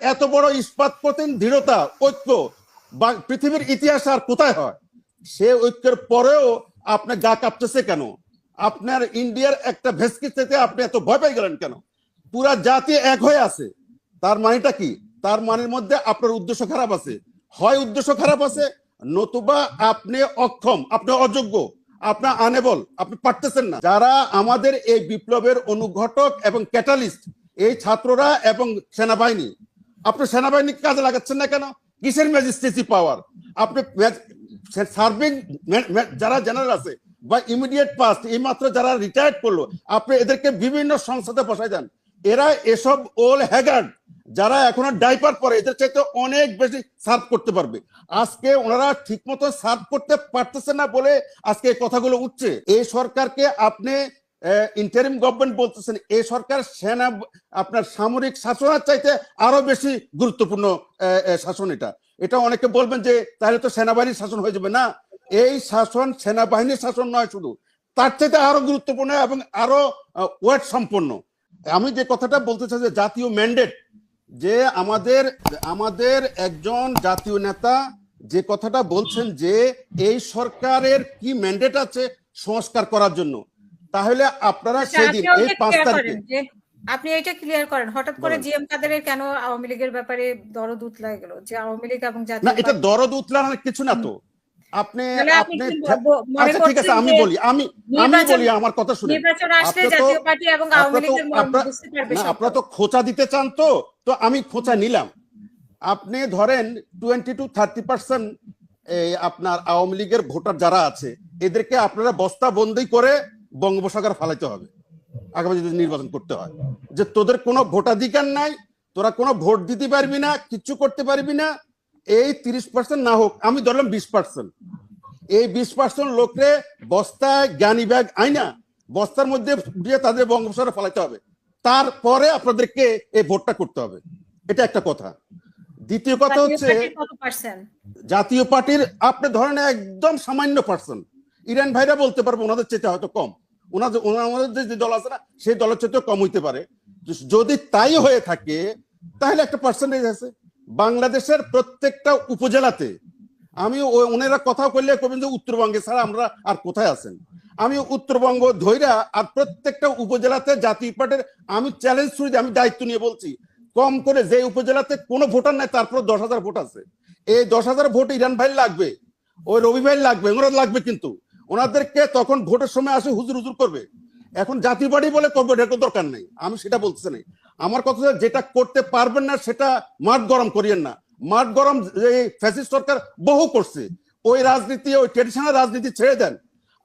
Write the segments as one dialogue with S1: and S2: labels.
S1: এত বড় ইস্পাত প্রতিম দৃঢ়তা, ঐক্য, বা পৃথিবীর ইতিহাস আর কোথায় হয়? সে ঐক্যের পরেও আপনার গা কাঁপতেছে কেন? আপনার ইন্ডিয়ার একটা ভেস্কিতে আপনি এত ভয় পেয়ে গেলেন কেন? পুরা জাতি এক হয়ে আছে। তার মানেটা কি? তার মানের মধ্যে আপনার উদ্দেশ্য খারাপ আছে। হয় উদ্দেশ্য খারাপ আছে, নতুবা আপনি অক্ষম, আপনি অযোগ্য আপনার আনেবল আপনি পারতেছেন না। যারা আমাদের এই বিপ্লবের অনুঘটক এবং ক্যাটালিস্ট এই ছাত্ররা এবং সেনাবাহিনী আপনি সেনাবাহিনী কাজে লাগাচ্ছেন না কেন? কিসের ম্যাজিস্ট্রেসি পাওয়ার? আপনি সার্ভিং যারা জেনারেল আছে বা ইমিডিয়েট পাস্ট এই মাত্র যারা রিটায়ার্ড করল, আপনি এদেরকে বিভিন্ন সংসদে বসাই দেন। এরা এসব ওল হ্যাগার্ড যারা এখনও ডাইপার পরে, এদের চাইতে অনেক বেশি সার্ভ করতে পারবে। আজকে ওনারা ঠিক মতো সার্ভ করতে পারতেছে না বলে আজকে এই কথাগুলো উঠছে। এই সরকারকে আপনি ইন্টারিম গভর্নমেন্ট বলতেছেন এই সরকার সেনা, আপনার সামরিক শাসনের চাইতে আরও বেশি গুরুত্বপূর্ণ শাসন এটা। এটা অনেকে বলবেন যে, তাহলে তো সেনাবাহিনীর শাসন হয়ে যাবে না। এই শাসন সেনাবাহিনীর শাসন নয় শুধু, তার চাইতে আরও গুরুত্বপূর্ণ এবং আরও ওয়েট সম্পন্ন। আমি যে কথাটা বলতে চাই যে, জাতীয় ম্যান্ডেট যে আমাদের আমাদের একজন জাতীয় নেতা যে কথাটা বলছেন যে, এই সরকারের কি ম্যান্ডেট আছে সংস্কার করার জন্য। তাহলে আপনারা
S2: আচ্ছা,
S1: সেদিন এই পাঁচ তারিখে
S2: আপনি এটা ক্লিয়ার করেন। হঠাৎ করে। জিএম কাদেরের কেন আওয়ামী লীগের ব্যাপারে দরদ উতলায় গেল? যে আওয়ামী লীগ এবং জাতীয়
S1: না
S2: এটা
S1: দরদ উতলানোর কিছু না তো। আপনি
S2: আপনি
S1: আচ্ছা ঠিক আছে আমি বলি আমি আমি বলি আমার কথা শুনে
S2: নির্বাচন আসলে জাতীয় পার্টি এবং আওয়ামী লীগের বুঝতে পারবে
S1: না আপনারা তো খোঁচা দিতে চান তো। তো আমি খোঁচা নিলাম। আপনি ধরেন টোয়েন্টি টু থার্টি পার্সেন্ট আপনার আওয়ামী লীগের ভোটার যারা আছে এদেরকে আপনারা বস্তা বন্দি করে বঙ্গোপসাগর ফালাইতে হবে। আগামী যদি নির্বাচন করতে হয়। যে তোদের কোনো ভোটাধিকার নাই তোরা কোনো ভোট দিতে পারবি না কিচ্ছু করতে পারবি না এই তিরিশ পার্সেন্ট না হোক আমি ধরলাম বিশ পার্সেন্ট এই বিশ পার্সেন্ট লোকরে বস্তায় জ্ঞানী ব্যাগ আইনা বস্তার মধ্যে দিয়ে তাদের বঙ্গোপসাগরে ফেলাইতে হবে। তারপরে আপনাদেরকে এই ভোটটা করতে হবে। এটা একটা কথা। দ্বিতীয় কথা হচ্ছে জাতীয় পার্টির আপনি ধরেন একদম সামান্য পার্সেন্ট ইরান ভাইরা বলতে পারব ওনাদের চেয়ে হয়তো কম। ওনাদের ওনাদের যে দল আছে না, সেই দলের চেয়ে কম হইতে পারে। যদি তাই হয়ে থাকে, তাহলে একটা পার্সেন্টেজ আছে। বাংলাদেশের প্রত্যেকটা উপজেলাতে, আমি ওনারা কথা কইলে কবেন যে উত্তরবঙ্গে ছাড়া আমরা আর কোথায় আছেন? আমি উত্তরবঙ্গ ধৈরা আর প্রত্যেকটা উপজেলাতে জাতীয় পার্টির, আমি চ্যালেঞ্জ শুরু আমি দায়িত্ব নিয়ে বলছি, কম করে যে উপজেলাতে কোনো ভোটার নাই তারপর দশ হাজার ভোট আছে। এই দশ হাজার ভোট ইরান ভাই লাগবে, ওই রবি ভাই লাগবে ওনারা লাগবে কিন্তু। ওনাদেরকে তখন ভোটের সময় আসে হুজুর হুজুর করবে। এখন জাতীয় পার্টি বলে করবে এটা দরকার নেই। আমি সেটা বলতেছি না। আমার কথা যেটা করতে পারবেন না সেটা মাঠ গরম করিয়েন না। মাঠ গরম এই ফ্যাসিস্ট সরকার বহু করছে। ওই রাজনীতি, ওই ট্রেডিশনাল রাজনীতি ছেড়ে দেন।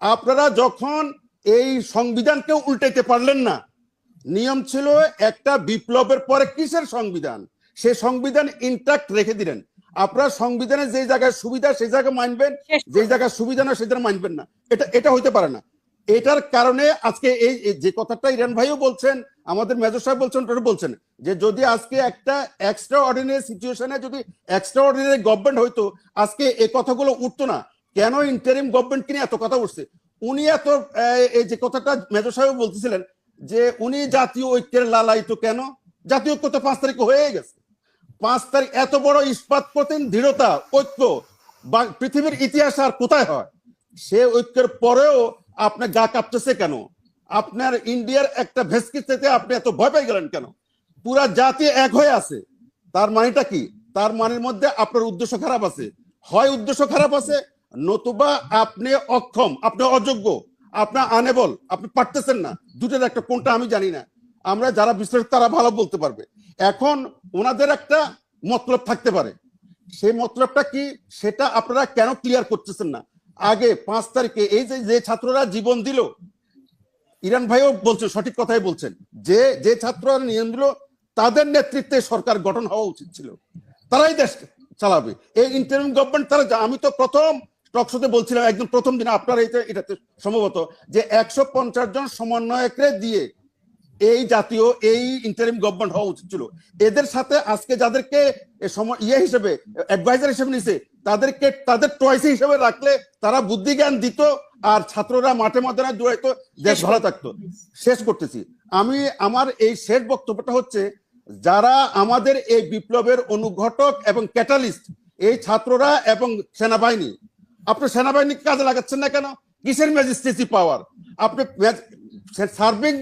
S1: আপনারা যখন এই সংবিধানকে উল্টাইতে পারলেন না, নিয়ম ছিল একটা বিপ্লবের পরে কিসের সংবিধান? সে সংবিধান ইন্টাক্ট রেখে দিলেন। আপনারা সংবিধানের যে জায়গায় সুবিধা সেই জায়গায় মানবেন যে জায়গায় সুবিধা না সেটা মানবেন না। এটা এটা হইতে পারে না। এটার কারণে আজকে এই এই যে কথাটা ইরান ভাইও বলছেন আমাদের মেজর সাহেব বলছেন ওটা বলছেন যে যদি আজকে একটা এক্সট্রা অর্ডিনারি সিচুয়েশনে যদি এক্সট্রা অর্ডিনারি গভর্নমেন্ট হইতো আজকে এই কথাগুলো উঠতো না। কেন ইন্টারিম গভর্নমেন্ট কিনে এত কথা উঠছে? উনি এত এই যে কথাটা মেজর সাহেব বলতেছিলেন যে উনি জাতীয় ঐক্যের লালায়িত কেন? জাতীয় ঐক্য তো পাঁচ তারিখ হয়ে গেছে। পাঁচ তারিখ, এত বড় ইস্পাত প্রতিম দৃঢ়তা, ঐক্য। পৃথিবীর ইতিহাস আর কোথায় হয়? সে ঐক্যের পরেও আপনার গা কাঁপতেছে কেন? আপনার ইন্ডিয়ার একটা ভেস্কিতে আপনি এত ভয় পেয়ে গেলেন কেন? পুরা জাতি এক হয়ে আছে। তার মানেটা কি? তার মানের মধ্যে আপনার উদ্দেশ্য খারাপ আছে। হয় উদ্দেশ্য খারাপ আছে, নতুবা আপনি অক্ষম, আপনি অযোগ্য আপনার আনেবল আপনি পারতেছেন না। দুটোর একটা কোনটা আমি জানি না। আমরা যারা বিশ্লেষক, তারা ভালো বলতে পারবে। এখন ওনাদের একটা মতলব থাকতে পারে। সেই মতলবটা কি সেটা আপনারা কেন ক্লিয়ার করতেছেন না? আগে পাঁচ তারিখে এই যে যে ছাত্ররা জীবন দিল, ইরান ভাইও বলছেন সঠিক কথাই বলছেন, যে যে ছাত্ররা নিয়ম দিল, তাদের নেতৃত্বে সরকার গঠন হওয়া উচিত ছিল। তারাই দেশ চালাবে। এই ইন্টারিম গভর্নমেন্ট তারা আমি তো প্রথম টকশোতে বলছিলাম, একদম প্রথম দিন আপনার এটাতে সম্ভবত যে একশো পঞ্চাশ জন সমন্বয়করে দিয়ে এই জাতীয়, এই ইন্টারিম গভর্নমেন্ট হওয়া উচিত ছিল। এদের সাথে আজকে যাদেরকে ইয়ে হিসেবে অ্যাডভাইজার হিসেবে নিছে, তাদেরকে, তাদের টয়েস হিসেবে রাখলে তারা বুদ্ধি জ্ঞান দিত আর ছাত্ররা মাঠে ময়দানে দৌড়াইতো, দেশ ভালো থাকতো। শেষ করতেছি। আমি, আমার এই শেষ বক্তব্যটা হচ্ছে, যারা আমাদের এই বিপ্লবের অনুঘটক এবং ক্যাটালিস্ট এই ছাত্ররা এবং সেনাবাহিনী আপনি সেনাবাহিনী কাজে লাগাচ্ছেন না কেন? কিসের ম্যাজিস্ট্রেসি পাওয়ার আপনি সার্ভিং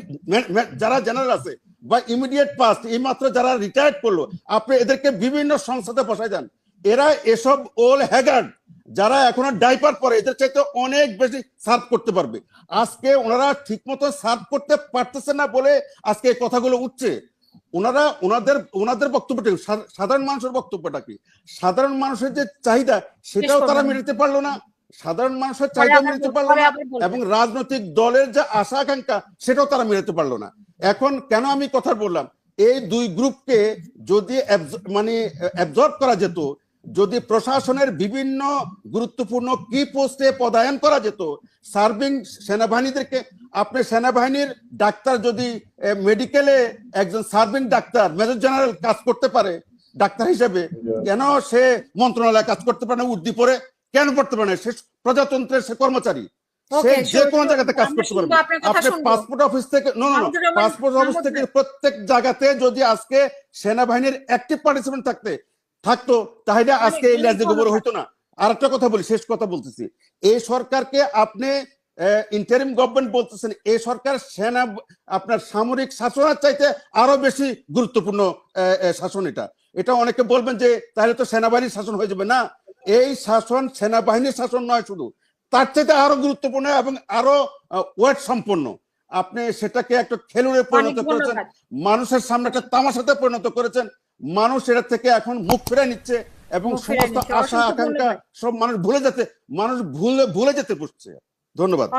S1: যারা জেনারেল আছে বা ইমিডিয়েট পাস্ট এই মাত্র যারা রিটায়ার্ড করল আপনি এদেরকে বিভিন্ন সংসদে বসাই দেন। এরা এসব ওল হ্যাগার্ড যারা এখনও ডাইপার পরে এদের চাইতে অনেক বেশি সার্ভ করতে পারবে। আজকে ওনারা ঠিকমতো সার্ভ করতে পারতেছে না বলে আজকে এই কথাগুলো উঠছে। ওনারা ওনাদের ওনাদের বক্তব্যটা সাধারণ মানুষের বক্তব্যটা কি? সাধারণ মানুষের যে চাহিদা সেটাও তারা মেটাতে পারল না। সাধারণ মানুষের চাহিদা মেটাতে পারল না এবং রাজনৈতিক দলের যে আশা আকাঙ্ক্ষা সেটাও তারা মেটাতে পারল না। এখন কেন আমি কথা বললাম? এই দুই গ্রুপকে যদি মানে অ্যাবজর্ব করা যেত যদি প্রশাসনের বিভিন্ন গুরুত্বপূর্ণ কি পোস্টে পদায়ন করা যেত সার্ভিং সেনাবাহিনীদেরকে আপনি সেনাবাহিনীর ডাক্তার যদি মেডিকেলে একজন সার্ভিং ডাক্তার মেজর জেনারেল কাজ করতে পারে ডাক্তার হিসেবে কেন সে মন্ত্রণালয়ে কাজ করতে পারে না উর্দি পরে কেন পড়তে পারে না? সে প্রজাতন্ত্রের সে কর্মচারী। সে যে কোনো জায়গাতে কাজ করতে পারবে। আপনি পাসপোর্ট অফিস থেকে নো নো পাসপোর্ট অফিস থেকে প্রত্যেক জায়গাতে যদি আজকে সেনাবাহিনীর অ্যাক্টিভ পার্টিসিপেন্ট থাকতে থাকতো তাহলে আজকে এই ল্যাজে গোবর হইতো না। আর একটা কথা বলি শেষ কথা বলতেছি। এই সরকারকে আপনি ইন্টারিম গভর্নমেন্ট বলতেছেন এই সরকার সেনা আপনার সামরিক শাসনের চাইতে আরও বেশি গুরুত্বপূর্ণ শাসন এটা। এটা অনেকে বলবেন যে তাহলে তো সেনাবাহিনীর শাসন হয়ে যাবে না। এই শাসন সেনাবাহিনীর শাসন নয় শুধু। তার চাইতে আরও গুরুত্বপূর্ণ এবং আরও ওয়েট সম্পন্ন। আপনি সেটাকে একটা খেলুড়ে পরিণত করেছেন। মানুষের সামনে একটা তামাশাতে পরিণত করেছেন। মানুষ এটা থেকে এখন মুখ ফিরে নিচ্ছে এবং সমস্ত আশা আকাঙ্ক্ষা সব মানুষ ভুলে যেতে মানুষ ভুলে ভুলে যেতে বসছে। ধন্যবাদ।